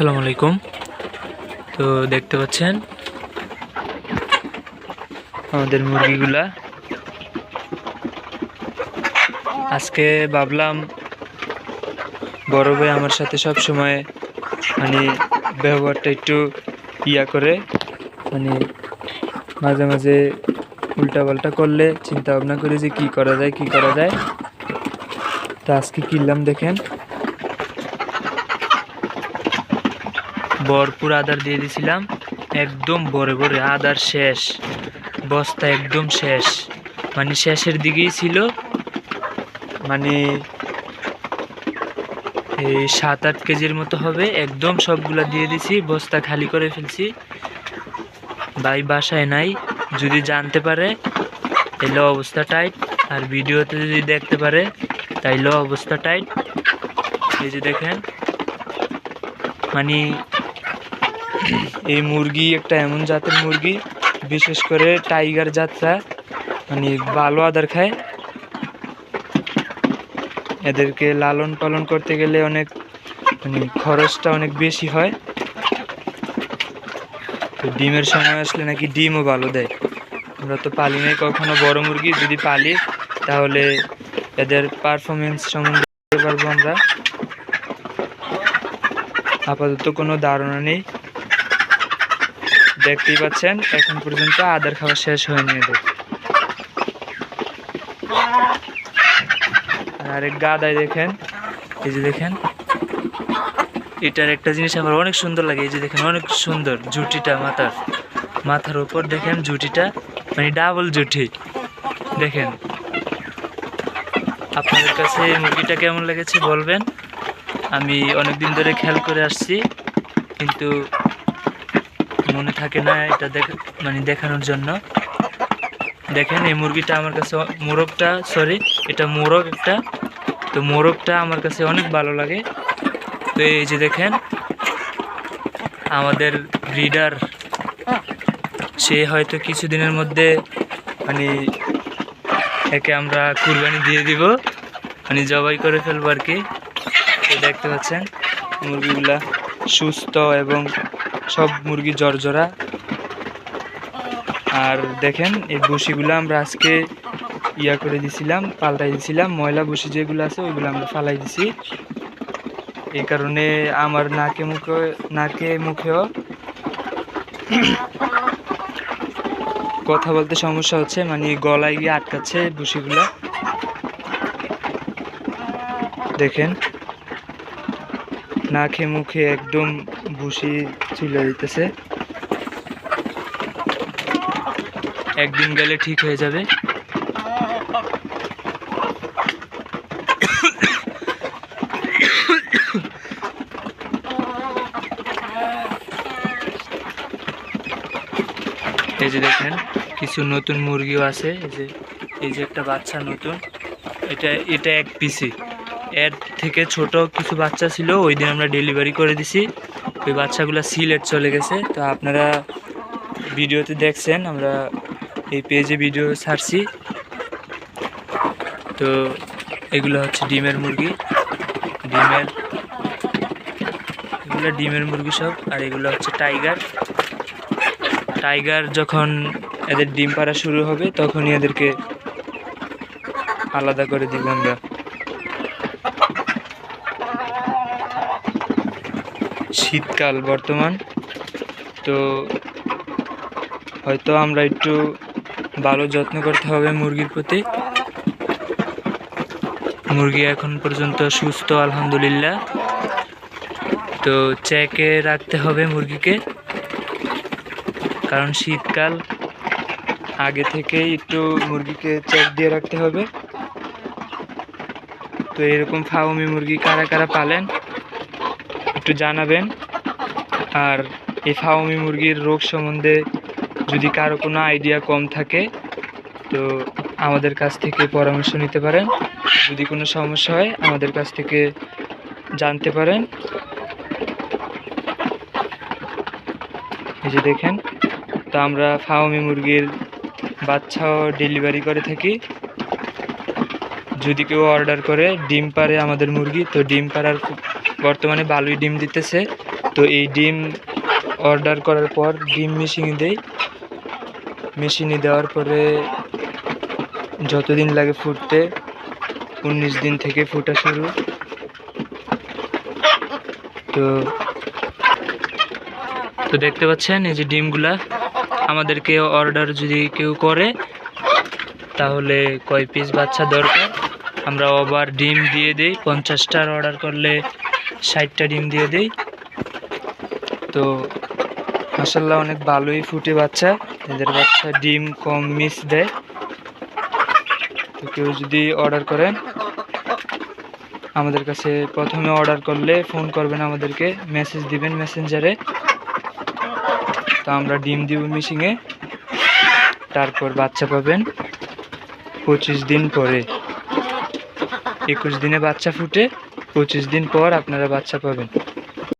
আসসালামু আলাইকুম। তো দেখতে পাচ্ছেন? আমাদের মুরগিগুলা। আজকে ভাবলাম বড় ভাই আমার সাথে সব সময় মানে ব্যবহারটা একটু ইয়া করে মানে মাঝে মাঝে উল্টা পাল্টা করলে চিন্তা ভাবনা করি যে কি করা যায়, কি করা যায়। তা আজকে কিনলাম দেখেন। ভরপুর আদার দিয়ে দিছিলাম। একদম বড় বড় আদার শেষ। বস্তা একদম শেষ। মানে শেষের দিকেই ছিল মানে এই সাত আট কেজির মতো হবে। একদম সবগুলা দিয়ে দিছি, বস্তা খালি করে ফেলছি। ভাই বাসায় নাই, যদি জানতে পারে, তাইলে অবস্থা টাইট। আর ভিডিওতে যদি দেখতে পারে তাইলেও অবস্থা টাইট। এই যে দেখেন মানে এই মুরগি একটা এমন জাতের মুরগি, বিশেষ করে টাইগার জাতটা মানে ভালো আদার খায়। এদেরকে লালন পালন করতে গেলে অনেক মানে খরচটা অনেক বেশি হয়। তো ডিমের সময় আসলে নাকি ডিমও ভালো দেয়। আমরা তো পালি নাই কখনো বড় মুরগি, যদি পালি তাহলে এদের পারফরমেন্স সম্বন্ধে পারব আমরা। আপাতত কোনো ধারণা নেই। দেখতেই পাচ্ছেন, এখন পর্যন্ত আদার খাওয়া শেষ হয়নি এদের। আর গাদায় দেখেন, এই যে দেখেন, এটার একটা জিনিস আমার অনেক সুন্দর লাগে, এই যে দেখেন অনেক সুন্দর জুটিটা মাথার। মাথার উপর দেখেন জুটিটা মানে ডাবল জুটি। দেখেন, আপনাদের কাছে মুরগিটা কেমন লেগেছে বলবেন? আমি অনেক দিন ধরে খেয়াল করে আসছি, কিন্তু মনে থাকে না এটা দেখ মানে দেখানোর জন্য। দেখেন এই মুরগিটা আমার কাছে মোরগটা সরি এটা মোরগ একটা। তো মোরগটা আমার কাছে অনেক ভালো লাগে। তো এই যে দেখেন, আমাদের ব্রিডার, সে হয়তো কিছুদিনের মধ্যে মানে একে আমরা কুরবানি দিয়ে দিব মানে জবাই করে ফেলব আর কি। দেখতে পাচ্ছেন, মুরগিগুলা সুস্থ এবং সব মুরগি জর্জরা। আর দেখেন, এই বসিগুলো আমরা আজকে ইয়া করে দিছিলাম, পাল্টাই দিছিলাম। ময়লা বসি যেগুলো আছে, ওইগুলো আমরা ফালাই দিছি। এই কারণে আমার নাকে মুখে, নাকে মুখেও কথা বলতে সমস্যা হচ্ছে মানে গলায় গিয়ে আটকাচ্ছে বসিগুলো। দেখেন। নাকে মুখে একদম ভুসি চলে দিতেছে। একদিন গেলে ঠিক হয়ে যাবে। এই যে দেখেন, কিছু নতুন মুরগিও আছে। এই যে এই যে একটা বাচ্চা নতুন। এটা এটা এক পিসি। এর থেকে ছোট কিছু বাচ্চা ছিল ওই দিন আমরা ডেলিভারি করে দিছি। ওই বাচ্চাগুলো সিলেট চলে গেছে। তো আপনারা ভিডিওতে দেখছেন, আমরা এই পেজে ভিডিও ছাড়ছি। তো এগুলো হচ্ছে ডিমের মুরগি। ডিমের, এগুলো ডিমের মুরগি সব, আর এগুলো হচ্ছে টাইগার টাইগার যখন এদের ডিম পাড়া শুরু হবে, তখনই এদেরকে আলাদা করে দিব আমরা। শীতকাল বর্তমান। তো হয়তো আমরা একটু ভালো যত্ন করতে হবে মুরগির প্রতি। মুরগি এখন পর্যন্ত সুস্থ, আলহামদুলিল্লাহ। তো চেকে রাখতে হবে মুরগিকে। কারণ শীতকাল আগে থেকেই একটু মুরগিকে চেক দিয়ে রাখতে হবে। তো এরকম ফাউমি মুরগি কারা কারা পালেন একটু জানাবেন। আর এই ফাউমি মুরগির রোগ সম্বন্ধে যদি কারও কোনো আইডিয়া কম থাকে, তো আমাদের কাছ থেকে পরামর্শ নিতে পারেন। যদি কোনো সমস্যা হয়, আমাদের কাছ থেকে জানতে পারেন। এই যে দেখেন, তো আমরা ফাউমি মুরগির বাচ্চাও ডেলিভারি করে থাকি। যদি কেউ অর্ডার করে, ডিম পারে আমাদের মুরগি, তো ডিম পাড়ার বর্তমানে ভালোই ডিম দিতেছে। তো এই ডিম অর্ডার করার পর ডিম মেশিনে দেই। মেশিনে দেওয়ার পরে যতদিন লাগে ফুটতে, উনিশ দিন থেকে ফুটা শুরু। তো তো দেখতে পাচ্ছেন, এই যে ডিমগুলা আমাদেরকে অর্ডার যদি কেউ করে, তাহলে কয় পিস বাচ্চা দরকার? আমরা আবার ডিম দিয়ে দিই, পঞ্চাশটার অর্ডার করলে ষাটটা ডিম দিয়ে দিই। তো মাসাল্লাহ অনেক ভালোই ফুটে বাচ্চা, এদের বাচ্চা ডিম কম মিস দেয়। তো কেউ যদি অর্ডার করেন আমাদের কাছে প্রথমে অর্ডার করলে ফোন করবেন আমাদেরকে মেসেজ দিবেন মেসেঞ্জারে তো আমরা ডিম দিব মিশিংয়ে তারপর বাচ্চা পাবেন পঁচিশ দিন পরে। একুশ দিনে বাচ্চা ফুটে পঁচিশ দিন পর আপনারা বাচ্চা পাবেন।